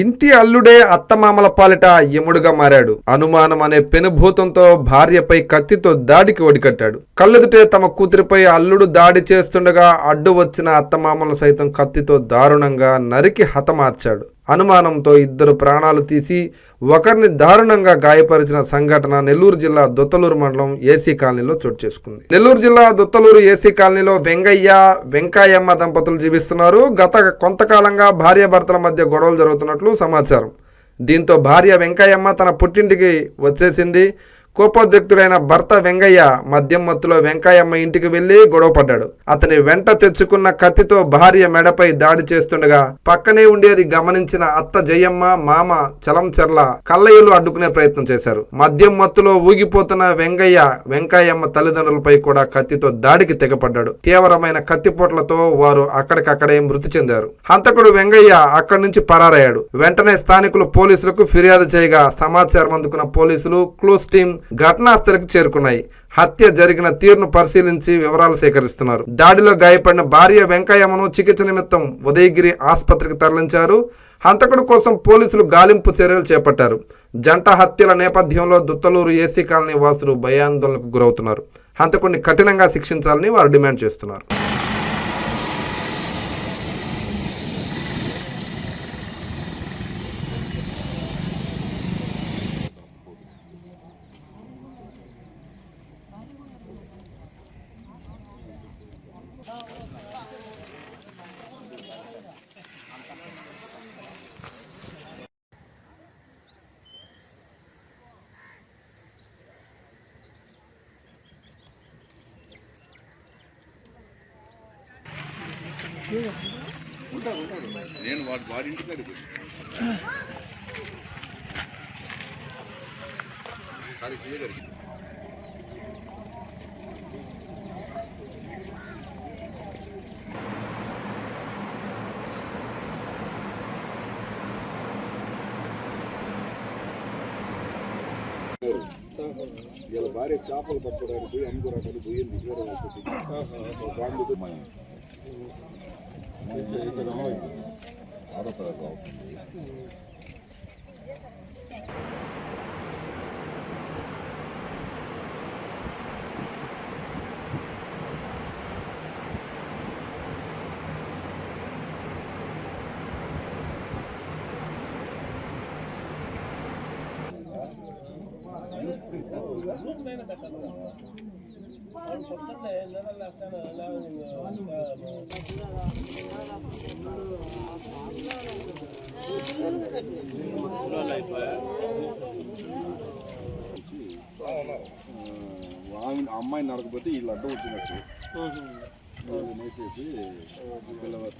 ఇంటి అల్లుడే అత్తమామల పాలిట యముడుగా మారాడు. అనుమానం అనే పెనుభూతంతో భార్యపై కత్తితో దాడికి ఒడికట్టాడు కళ్ళెదుటే తమ కూతురిపై అల్లుడు దాడి చేస్తుండగా అడ్డు వచ్చిన అత్తమామలను సైతం కత్తితో దారుణంగా నరికి హతమార్చాడు. అనుమానంతో ఇద్దరు ప్రాణాలు తీసి ఒకరిని దారుణంగా గాయపరిచిన సంఘటన నెల్లూరు జిల్లా దొత్తలూరు మండలం ఏసీ కాలనీలో చోటు చేసుకుంది. నెల్లూరు జిల్లా దొత్తలూరు ఏసీ కాలనీలో వెంగయ్య వెంకాయమ్మ దంపతులు జీవిస్తున్నారు. గత కొంతకాలంగా భార్యాభర్తల మధ్య గొడవలు జరుగుతున్నట్లు సమాచారం. దీంతో భార్య వెంకయ్యమ్మ తన పుట్టింటికి వచ్చేసింది. కోపోద్రిక్తుడైన భర్త వెంగయ్య మద్యం మత్తులో వెంకయ్యమ్మ ఇంటికి వెళ్ళి గొడవపడ్డాడు అతని వెంట తెచ్చుకున్న కత్తితో భార్య మెడపై దాడి చేస్తుండగా పక్కనే ఉండేది గమనించిన అత్త జయమ్మ మామ చలంచెర్ల కళ్ళయ్యలు అడ్డుకునే ప్రయత్నం చేశారు. మద్యం మత్తులో ఊగిపోతున్న వెంగయ్య వెంకయ్యమ్మ తల్లిదండ్రులపై కూడా కత్తితో దాడికి తెగపడ్డాడు. తీవ్రమైన కత్తిపోట్లతో వారు అక్కడికక్కడే మృతి చెందారు. హంతకుడు వెంగయ్య అక్కడి నుంచి పరారయ్యాడు. వెంటనే స్థానికులు పోలీసులకు ఫిర్యాదు చేయగా సమాచారం అందుకున్న పోలీసులు క్లూస్ టీం ఘటనా స్థలికి చేరుకున్నాయి. హత్య జరిగిన తీరును పరిశీలించి వివరాలు సేకరిస్తున్నారు. దాడిలో గాయపడిన భార్య వెంకయ్యమ్మను చికిత్స నిమిత్తం ఉదయగిరి ఆసుపత్రికి తరలించారు. హంతకుడు కోసం పోలీసులు గాలింపు చర్యలు చేపట్టారు. జంట హత్యల నేపథ్యంలో దుత్తలూరు ఏసీ కాలనీ వాసులు భయాందోళనకు గురవుతున్నారు. హంతకుడిని కఠినంగా శిక్షించాలని వారు డిమాండ్ చేస్తున్నారు. నేను వాడి వాడి ఇంటికి వెళ్ళి సారీ చిన్న జరిగింది వీళ్ళ భార్య చేపలు పట్టుకోవడానికి పోయి అమ్ముకోవడానికి పోయింది ఇద్దరు బాంబుతో ఆరో తరగతి ఆమె అమ్మాయిని నడకపోతే వీళ్ళు అడ్డం వచ్చినట్టు వీళ్ళు వేసేసి పిల్లవారు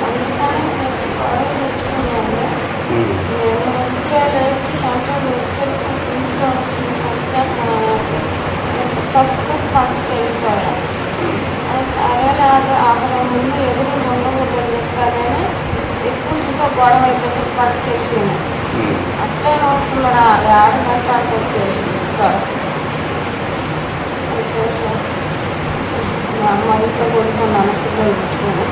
సంతానం పెట్టి గొడవ పెట్టుకున్నాను నేను వచ్చేలేకి సంతానం వచ్చే ఇంట్లో వచ్చి సంతేస్తాను తప్పుకు పక్కకి వెళ్ళిపోయాను అది అతను ముందు ఎదురు ఉండకూడదని చెప్పానని ఎక్కువ ఇంకా గొడవ అయితే పక్కకి వెళ్ళిపోయాను. అట్టే నోటుకున్నాడు ఆడ గంటలకు వచ్చేసి వచ్చేసి మా అమ్మ ఇంట్లో కొడుకున్నాను పిల్లలు పెట్టుకుని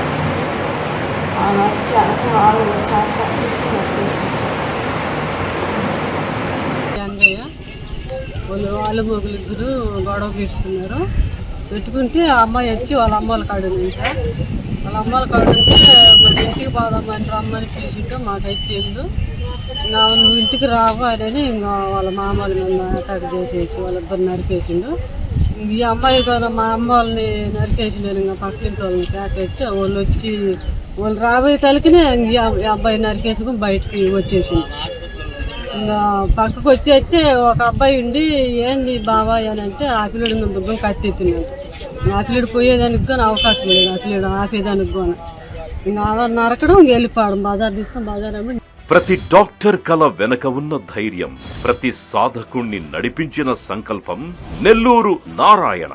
ఆమె వచ్చాక వాళ్ళు వచ్చాక తీసుకుని వాళ్ళు వాళ్ళ మొగులు ఇద్దరు గొడవ పెట్టుకున్నారు. పెట్టుకుంటే ఆ అమ్మాయి వచ్చి వాళ్ళ అమ్మాయిల కాడ ఉంది వాళ్ళ అమ్మాయిల కాడ ఉంటే మరి ఇంటికి పోదామని రమ్మని పిలిచింటే మాకైతే తెలియదు ఇంకా నువ్వు ఇంటికి రావు అని ఇంకా వాళ్ళ మామూలు నన్ను అటాక్ చేసేసి వాళ్ళిద్దరు నరికేసిండు. ఈ అమ్మాయి కూడా మా అమ్మ వాళ్ళని నరికేసి నేను ఇంకా పక్కింటి వాళ్ళని కేకేసి వాళ్ళు వచ్చి వాళ్ళు రాబోయే తలకినే ఈ అబ్బాయి నరికేసుకుని బయటికి వచ్చేసింది పక్కకు వచ్చి వచ్చి ఒక అబ్బాయి ఉండి ఏంది బాబాయ్ అని అంటే ఆపిలుడు మేము బుగ్గం కత్తెత్తున్నాడు. ఆపిలుడు పోయేదానికి కానీ అవకాశం లేదు. ఆపిలుడు ఆపేదానికి కూడా ఇంకా నరకడం ఇంక వెళ్ళిపోవడం బజార్ తీసుకొని బజార్ అమ్మి ప్రతి డాక్టర్ కల వెనక ఉన్న ధైర్యం ప్రతి సాధకుణ్ణి నడిపించిన సంకల్పం నెల్లూరు నారాయణ.